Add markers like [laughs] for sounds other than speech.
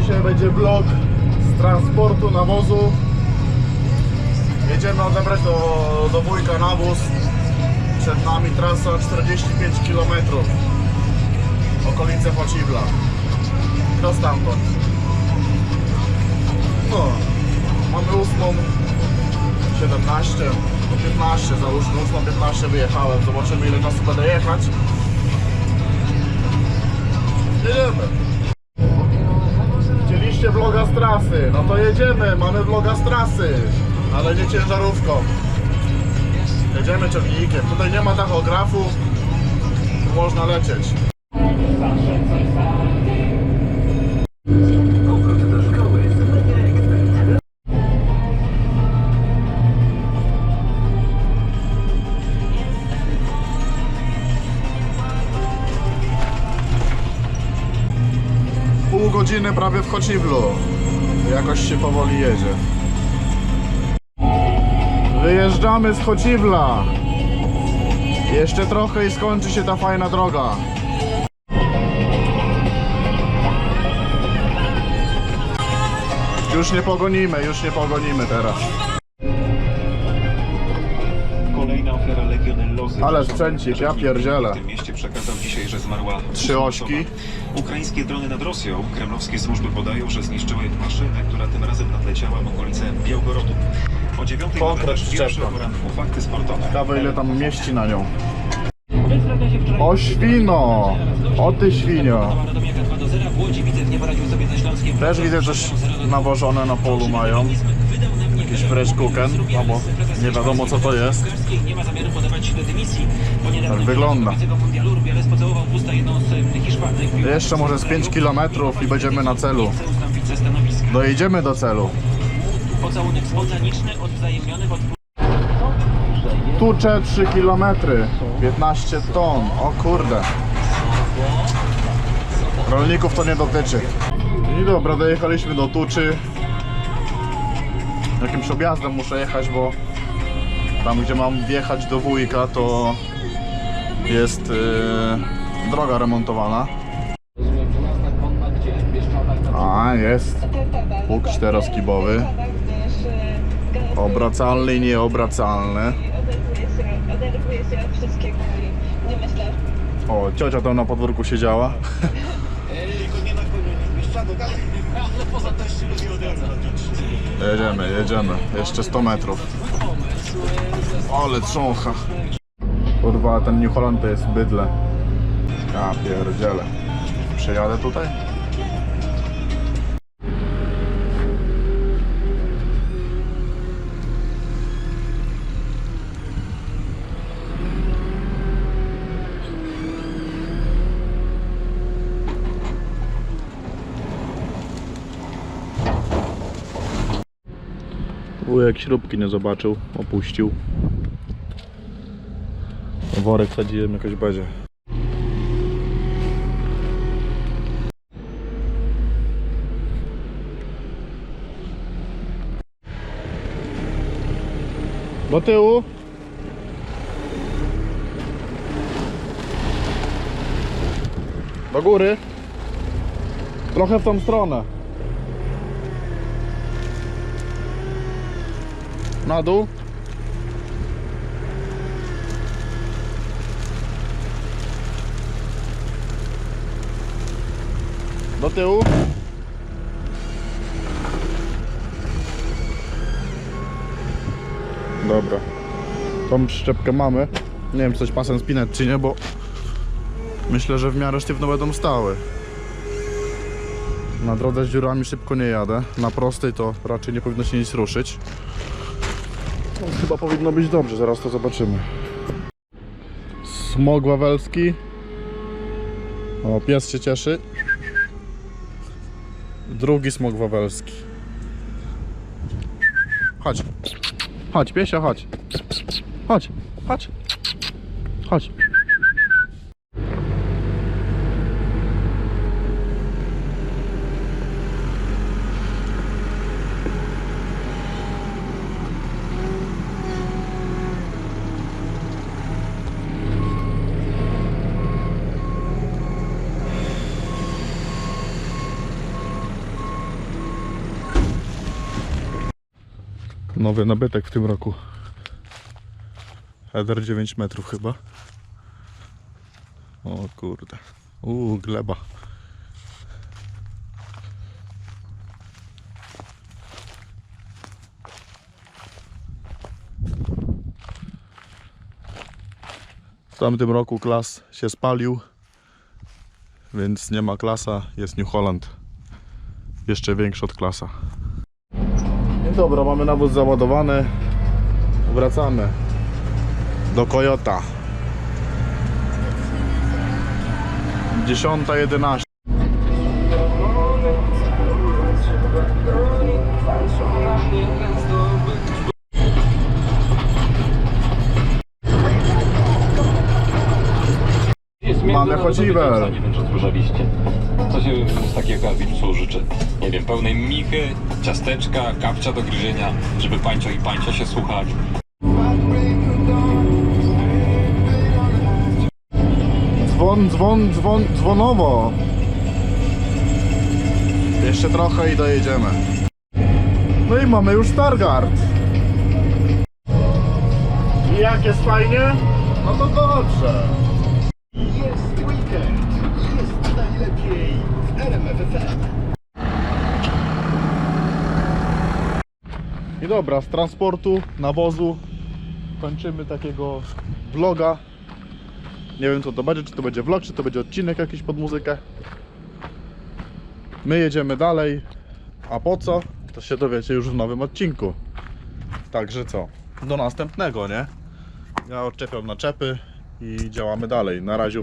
dzisiaj będzie vlog z transportu nawozu. Jedziemy odebrać do, do wujka nawóz. Przed nami trasa 45 km. Okolice Płaciwla. Do stamtąd. No, mamy 8.17, no 15 załóżmy, 8.15 wyjechałem. Zobaczymy ile czasu będę jechać. Jedziemy. Trasy, no to jedziemy, mamy vloga z trasy, ale nie ciężarówką. Jedziemy ciągnikiem, tutaj nie ma tachografu, można lecieć. Pół godziny prawie w Chociwlu. Jakoś się powoli jedzie. Wyjeżdżamy z Chociwla. Jeszcze trochę i skończy się ta fajna droga. Już nie pogonimy, już nie pogonimy teraz. Kolejna ofiara legionellozy. Ale sprzęcik, ja pierdzielę. W tym mieście przekazał dzisiaj, że zmarła Trzy ośki. Ukraińskie drony nad Rosją. Kremlowskie służby podają, że zniszczyły maszynę, która tym razem nadleciała w okolice Białgorodu. O dziewiątej Konkret szczepka. o poranku fakty sportowe. Ciekawe ile tam mieści na nią. O świno! O ty świnio! Też widzę coś nawożone na polu mają. Jakiś fresh cooken, no bo nie wiadomo co to jest. Tak wygląda. Jeszcze może z 5 km i będziemy na celu. Dojedziemy do celu. Pocałunek spontaniczny, odwzajemniony pod Tucze 3 km, 15 ton. O kurde. Rolników to nie dotyczy. I dobra, dojechaliśmy do Tuczy. Jakimś objazdem muszę jechać, bo tam gdzie mam wjechać do wujka to jest yy, droga remontowana. A, jest. Łuk czteroskibowy. Obracalny i nieobracalny. O, ciocia tam na podwórku siedziała. [laughs] Jedziemy, jedziemy. Jeszcze 100 metrów. Ale trzącha. Kurwa, ten New Holland to jest bydle. Ja pierdzielę. Przejadę tutaj? Wujek śrubki nie zobaczył, opuścił. Worek sadziłem, jakoś będzie. Do tyłu. Do góry. Trochę w tą stronę. Na dół. Do tyłu. Dobra. Tą przyczepkę mamy. Nie wiem, czy coś pasem spinać, czy nie, bo myślę, że w miarę sztywno będą stały. Na drodze z dziurami szybko nie jadę. Na prostej to raczej nie powinno się nic ruszyć. No, chyba powinno być dobrze, zaraz to zobaczymy. Smog wawelski. O, pies się cieszy. Drugi smog wawelski. Chodź. Chodź, piesio, chodź. Chodź, chodź. Chodź. Nowy nabytek w tym roku. Header 9 metrów chyba. O kurde. Uuu, gleba. W tamtym roku klas się spalił, więc nie ma klasa, jest New Holland. Jeszcze większy od klasa. Dobra, mamy nawóz załadowany. Wracamy do Kojota. 10.11. Jest Mamy dzień, Nie wiem, czy słyszeliście. Co się z takiego Kazbiczu życzy? Nie wiem, pełnej michy, ciasteczka, kapcia do gryzienia, żeby pańcio i pańcia się słuchali. Dzwon, dzwon, dzwon, dzwonowo. Jeszcze trochę i dojedziemy. No i mamy już Stargard. I jak jest fajnie? No to dobrze. I dobra, z transportu, nawozu kończymy takiego vloga. Nie wiem co to będzie, czy to będzie vlog, czy to będzie odcinek jakiś pod muzykę. My jedziemy dalej. A po co? To się dowiecie już w nowym odcinku. Także co? Do następnego, nie? Ja odczepiam naczepy i działamy dalej. Na razie.